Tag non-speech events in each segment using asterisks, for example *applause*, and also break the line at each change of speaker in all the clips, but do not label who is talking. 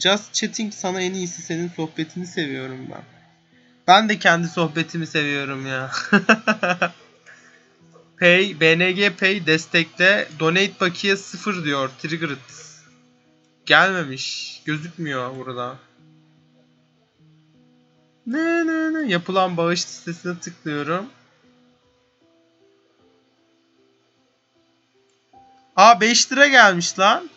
Just chatting sana en iyisi senin sohbetini seviyorum ben. Ben de kendi sohbetimi seviyorum ya. *laughs* Pay, BNG Pay destekle. Donate bakiye 0 diyor. Triggered. Gelmemiş. Gözükmüyor burada. Ne ne ne. Yapılan bağış listesine tıklıyorum. Aa 5 lira gelmiş lan.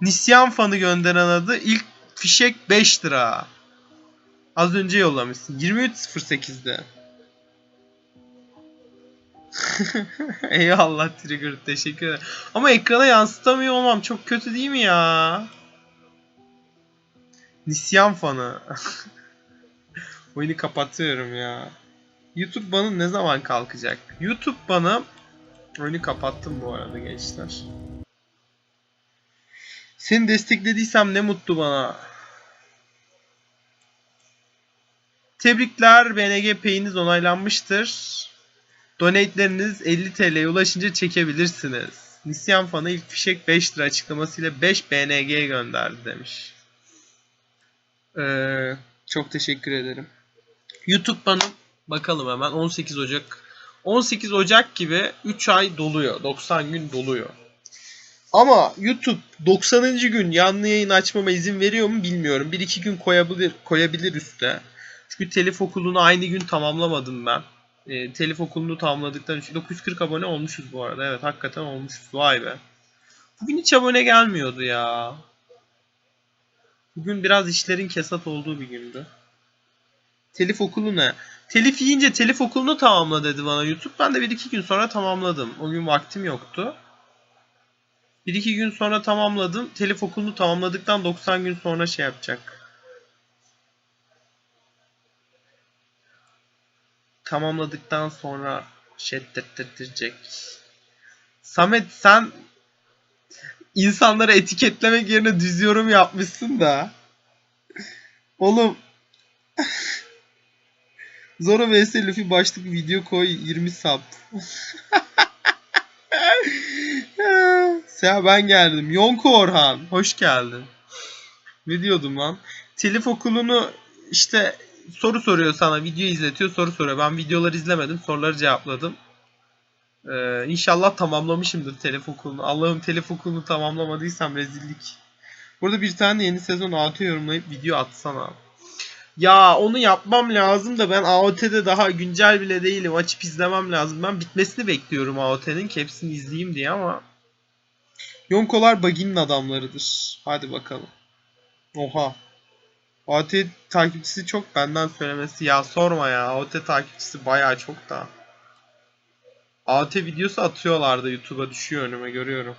Nisyan fanı gönderen adı ilk fişek 5 lira. Az önce yollamışsın. 23.08'de. *laughs* Eyvallah Trigger teşekkür ederim. Ama ekrana yansıtamıyor olmam çok kötü değil mi ya? Nisyan fanı. *laughs* Oyunu kapatıyorum ya. YouTube bana ne zaman kalkacak? YouTube bana Oyunu kapattım bu arada gençler. Seni desteklediysem ne mutlu bana. Tebrikler BNG Pay'iniz onaylanmıştır. Donate'leriniz 50 TL'ye ulaşınca çekebilirsiniz. Nisyan fanı ilk fişek 5 lira açıklamasıyla 5 BNG gönderdi demiş. Ee, çok teşekkür ederim. YouTube bana bakalım hemen 18 Ocak 18 Ocak gibi 3 ay doluyor. 90 gün doluyor. Ama YouTube 90. gün yanlı yayın açmama izin veriyor mu bilmiyorum. 1-2 gün koyabilir koyabilir üste. Çünkü telif okulunu aynı gün tamamlamadım ben. E, telif okulunu tamamladıktan 940 abone olmuşuz bu arada. Evet hakikaten olmuşuz. Vay be. Bugün hiç abone gelmiyordu ya. Bugün biraz işlerin kesat olduğu bir gündü. Telif okulu ne? Telif yiyince telif okulunu tamamla dedi bana YouTube. Ben de 1-2 gün sonra tamamladım. O gün vaktim yoktu. 1-2 gün sonra tamamladım. Telif okulunu tamamladıktan 90 gün sonra şey yapacak. Tamamladıktan sonra şeddettirecek. Samet sen insanları etiketlemek yerine düz yorum yapmışsın da. Oğlum *laughs* Zoro vs Luffy başlık video koy 20 sub. *laughs* *laughs* Seha ben geldim. Yonko Orhan hoş geldin. Ne diyordum lan? Telif okulunu işte soru soruyor sana. Video izletiyor soru soruyor. Ben videoları izlemedim. Soruları cevapladım. Ee, inşallah tamamlamışımdır telif okulunu. Allah'ım telif okulunu tamamlamadıysam rezillik. Burada bir tane yeni sezon AOT yorumlayıp video atsana. Ya onu yapmam lazım da ben AOT'de daha güncel bile değilim. Açıp izlemem lazım. Ben bitmesini bekliyorum AOT'nin hepsini izleyeyim diye ama Yonkolar Bagi'nin adamlarıdır. Hadi bakalım. Oha. AOT takipçisi çok benden söylemesi. Ya sorma ya. AOT takipçisi bayağı çok da. AOT videosu atıyorlardı YouTube'a düşüyor önüme görüyorum.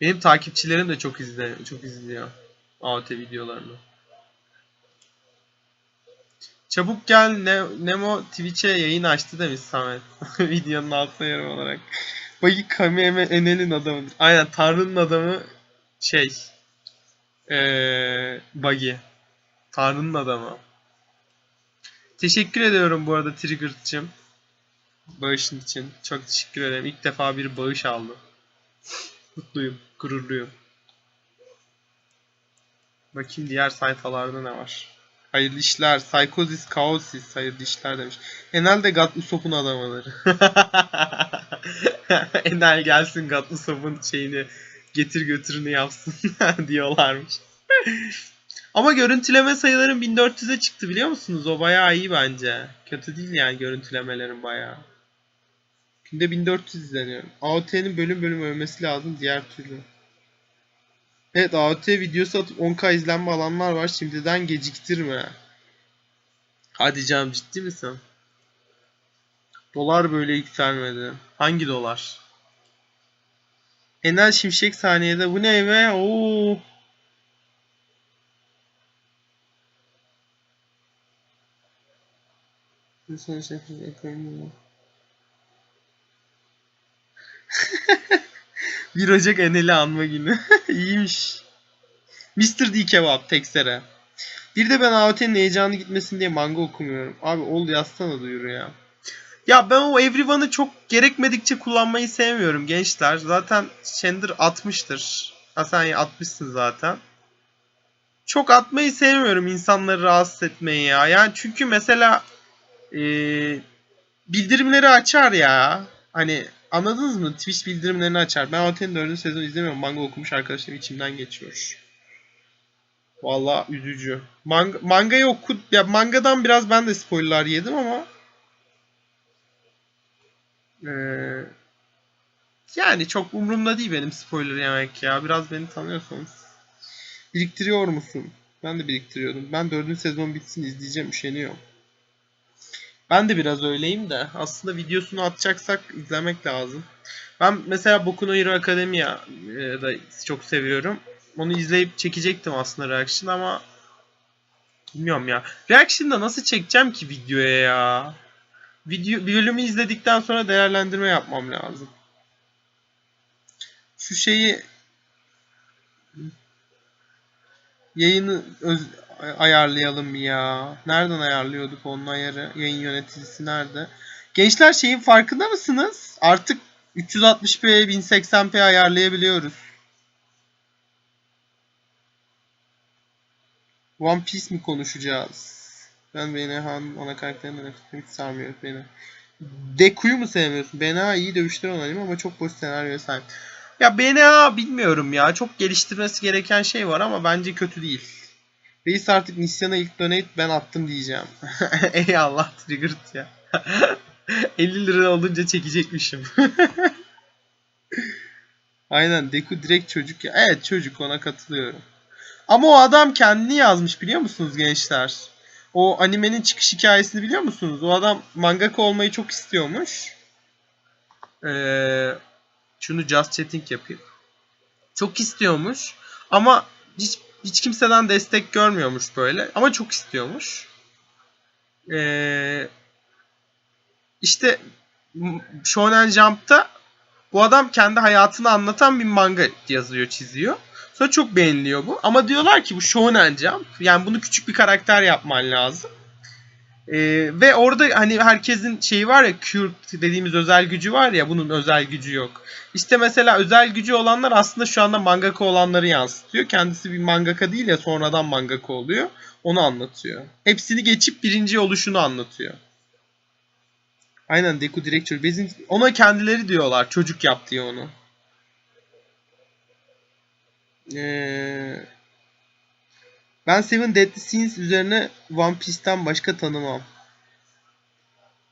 Benim takipçilerim de çok izliyor. Çok izliyor. AOT videolarını. Çabuk gel ne Nemo Twitch'e yayın açtı demiş Samet. *laughs* Videonun altına yorum olarak. Bagi Kameme Enel'in adamıdır. Aynen Tanrı'nın adamı şey ee, Bagi. Tanrı'nın adamı. Teşekkür ediyorum bu arada Trigger'cığım. Bağışın için. Çok teşekkür ederim. İlk defa bir bağış aldım. Mutluyum, gururluyum. Bakayım diğer sayfalarda ne var. Hayırlı işler. Psychosis, Kaosis. Hayırlı işler demiş. Enel de God Usopp'un adamıdır. *laughs* Enel gelsin God Usopp'un şeyini getir götürünü yapsın *laughs* diyorlarmış. Ama görüntüleme sayıların 1400'e çıktı biliyor musunuz? O bayağı iyi bence. Kötü değil yani görüntülemelerin bayağı. Günde 1400 izleniyorum. AOT'nin bölüm bölüm övmesi lazım diğer türlü. Evet AOT videosu atıp 10k izlenme alanlar var. Şimdiden geciktirme. Hadi canım ciddi misin? Dolar böyle yükselmedi. Hangi dolar? Enel Şimşek saniyede. Bu ne be? Oo. Şeflik ekonomi. *laughs* 1 Ocak Enel'i anma günü. *laughs* İyiymiş. Mr. D Kebap tekstere. Bir de ben AOT'nin heyecanı gitmesin diye manga okumuyorum. Abi ol yazsana duyuru ya. Ya ben o Everyone'ı çok gerekmedikçe kullanmayı sevmiyorum gençler. Zaten Chandler atmıştır. Ha sen atmışsın zaten. Çok atmayı sevmiyorum insanları rahatsız etmeyi ya. Yani çünkü mesela eee, bildirimleri açar ya. Hani anladınız mı? Twitch bildirimlerini açar. Ben Oten'in 4. sezonu izlemiyorum. Manga okumuş arkadaşlarım içimden geçiyor. Vallahi üzücü. Manga, mangayı oku ya mangadan biraz ben de spoiler yedim ama eee, yani çok umurumda değil benim spoiler yemek ya. Biraz beni tanıyorsanız. Biriktiriyor musun? Ben de biriktiriyordum. Ben dördüncü sezon bitsin izleyeceğim üşeniyorum. Ben de biraz öyleyim de aslında videosunu atacaksak izlemek lazım. Ben mesela Boku no Hero Academia e, da çok seviyorum. Onu izleyip çekecektim aslında reaction ama bilmiyorum ya. Reaction'da nasıl çekeceğim ki videoya ya? Video bölümü izledikten sonra değerlendirme yapmam lazım. Şu şeyi yayını ayarlayalım ya. Nereden ayarlıyorduk onun ayarı? Yayın yöneticisi nerede? Gençler şeyin farkında mısınız? Artık 360p 1080p ayarlayabiliyoruz. One Piece mi konuşacağız? Ben BNH'nın ana karakterinden hiç sarmıyor beni. Deku'yu mu sevmiyorsun? BNH iyi dövüşler oynayayım ama çok boş senaryoya sahip. Ya BNH bilmiyorum ya. Çok geliştirmesi gereken şey var ama bence kötü değil. Reis artık Nisyan'a ilk donate ben attım diyeceğim. *laughs* Eyvallah triggered ya. *laughs* 50 lira olunca çekecekmişim. *laughs* Aynen Deku direkt çocuk ya. Evet çocuk ona katılıyorum. Ama o adam kendini yazmış biliyor musunuz gençler? O animenin çıkış hikayesini biliyor musunuz? O adam mangaka olmayı çok istiyormuş. Ee, şunu just chatting yapayım. Çok istiyormuş. Ama hiç, hiç kimseden destek görmüyormuş böyle. Ama çok istiyormuş. Ee, işte Shonen Jump'ta bu adam kendi hayatını anlatan bir manga yazıyor, çiziyor. Sonra çok beğeniliyor bu. Ama diyorlar ki bu Shonen Jump. Yani bunu küçük bir karakter yapman lazım. Ee, ve orada hani herkesin şeyi var ya Cure dediğimiz özel gücü var ya bunun özel gücü yok. İşte mesela özel gücü olanlar aslında şu anda mangaka olanları yansıtıyor. Kendisi bir mangaka değil ya sonradan mangaka oluyor. Onu anlatıyor. Hepsini geçip birinci oluşunu anlatıyor. Aynen Deku direkt çocuk. Bizim, ona kendileri diyorlar. Çocuk yap diye onu. Ee, ben Seven Deadly Sins üzerine One Piece'ten başka tanımam.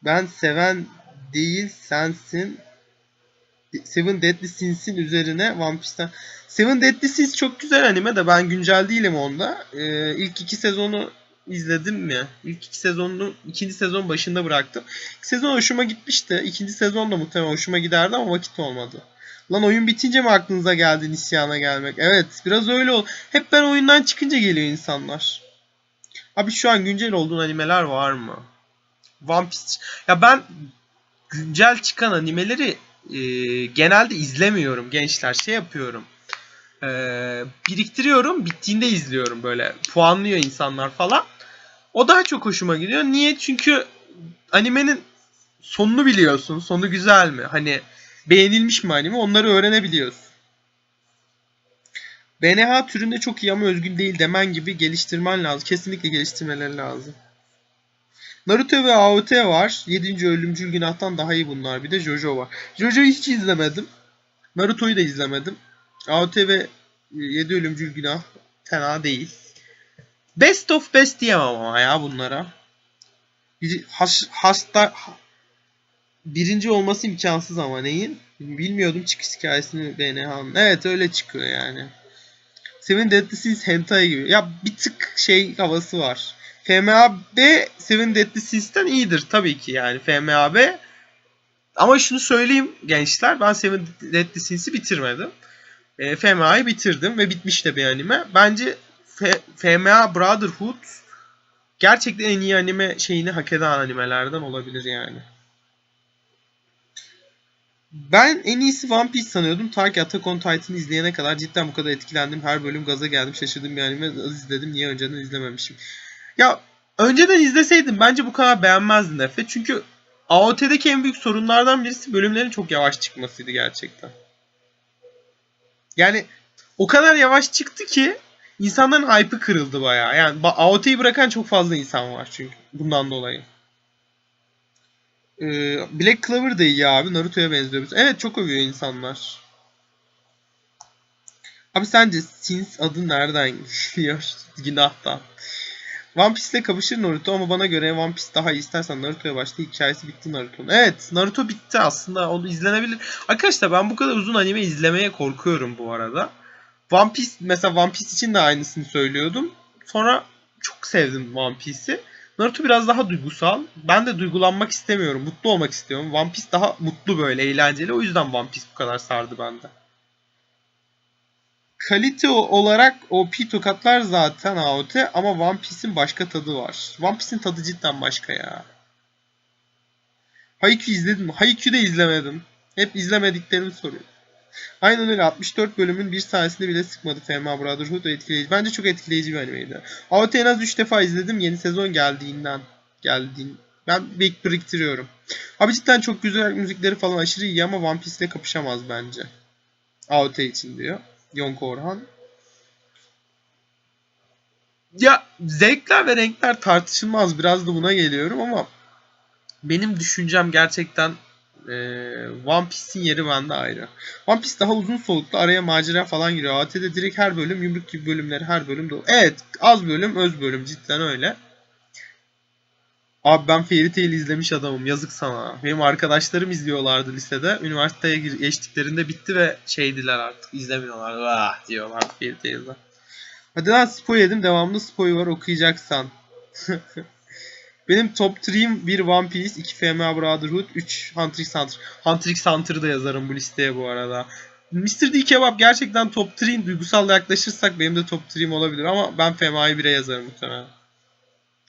Ben seven değil sensin. Seven Deadly Sins'in üzerine One Piece'ten. Seven Deadly Sins çok güzel anime de ben güncel değilim onda. Ee, ilk iki sezonu izledim mi? İlk iki sezonunu ikinci sezon başında bıraktım. Sezon hoşuma gitmişti. İkinci sezon da muhtemelen hoşuma giderdi ama vakit olmadı. Lan oyun bitince mi aklınıza geldi Nisyan'a gelmek? Evet biraz öyle ol. Hep ben oyundan çıkınca geliyor insanlar. Abi şu an güncel olduğun animeler var mı? One Piece. Ya ben güncel çıkan animeleri e, genelde izlemiyorum gençler. Şey yapıyorum. E, biriktiriyorum. Bittiğinde izliyorum böyle. Puanlıyor insanlar falan. O daha çok hoşuma gidiyor. Niye? Çünkü animenin sonunu biliyorsun. Sonu güzel mi? Hani beğenilmiş mi anime? Onları öğrenebiliyorsun. BNH türünde çok iyi ama özgün değil demen gibi geliştirmen lazım. Kesinlikle geliştirmeleri lazım. Naruto ve AOT var. 7. Ölümcül Günah'tan daha iyi bunlar. Bir de Jojo var. Jojo'yu hiç izlemedim. Naruto'yu da izlemedim. AOT ve 7 Ölümcül Günah fena değil. Best of best diyemem ama ya bunlara. Has, hasta birinci olması imkansız ama neyin? Bilmiyordum çıkış hikayesini BNH'nın. Evet öyle çıkıyor yani. Seven Deadly Sins hentai gibi. Ya bir tık şey havası var. FMAB Seven Deadly Sins'ten iyidir tabii ki yani FMAB. Ama şunu söyleyeyim gençler ben Seven Deadly Sins'i bitirmedim. E, FMA'yı bitirdim ve bitmiş de bir anime. Bence F- FMA Brotherhood gerçekten en iyi anime şeyini hak eden animelerden olabilir yani. Ben en iyisi One Piece sanıyordum. Ta ki Attack on Titan'ı izleyene kadar cidden bu kadar etkilendim. Her bölüm gaza geldim. Şaşırdım bir anime. Az izledim. Niye önceden izlememişim? Ya önceden izleseydim bence bu kadar beğenmezdim Efe. Çünkü AOT'deki en büyük sorunlardan birisi bölümlerin çok yavaş çıkmasıydı gerçekten. Yani o kadar yavaş çıktı ki insanların hype'ı kırıldı bayağı. Yani AOT'yi bırakan çok fazla insan var çünkü bundan dolayı. Ee, Black Clover da iyi abi. Naruto'ya benziyor. Evet çok övüyor insanlar. Abi sence Sins adı nereden geliyor? *laughs* Günahtan. One Piece ile kapışır Naruto ama bana göre One Piece daha iyi. İstersen Naruto'ya başla. Hikayesi bitti Naruto'nun. Evet Naruto bitti aslında. Onu izlenebilir. Arkadaşlar ben bu kadar uzun anime izlemeye korkuyorum bu arada. One Piece mesela One Piece için de aynısını söylüyordum. Sonra çok sevdim One Piece'i. Naruto biraz daha duygusal. Ben de duygulanmak istemiyorum. Mutlu olmak istiyorum. One Piece daha mutlu böyle eğlenceli. O yüzden One Piece bu kadar sardı bende. Kalite o- olarak OP tokatlar zaten AOT ama One Piece'in başka tadı var. One Piece'in tadı cidden başka ya. Haikyuu izledim? Haikyuu de izlemedim. Hep izlemediklerimi soruyor. Aynen öyle 64 bölümün bir tanesinde bile sıkmadı FMA Brotherhood etkileyici. Bence çok etkileyici bir animeydi. AOT en az 3 defa izledim yeni sezon geldiğinden. Geldiğin. Ben bek biriktiriyorum. Abi cidden çok güzel müzikleri falan aşırı iyi ama One Piece ile kapışamaz bence. AOT için diyor. Yonko Orhan. Ya zevkler ve renkler tartışılmaz. Biraz da buna geliyorum ama benim düşüncem gerçekten eee One Piece'in yeri bende ayrı. One Piece daha uzun soluklu araya macera falan giriyor. AT'de direkt her bölüm yumruk gibi bölümleri her bölüm dolu. Evet az bölüm öz bölüm cidden öyle. Abi ben Fairy Tail izlemiş adamım. Yazık sana. Benim arkadaşlarım izliyorlardı lisede. Üniversiteye geçtiklerinde bitti ve şeydiler artık. izlemiyorlar. Vah diyorlar Fairy Tail'de. Hadi lan spoy yedim. Devamlı spoy var okuyacaksan. *laughs* Benim top 3'im 1 One Piece, 2 FMA Brotherhood, 3 Hunter x Hunter. Hunter x Hunter'ı da yazarım bu listeye bu arada. Mr. D Kebap gerçekten top 3'in duygusal yaklaşırsak benim de top 3'im olabilir ama ben FMA'yı 1'e yazarım muhtemelen.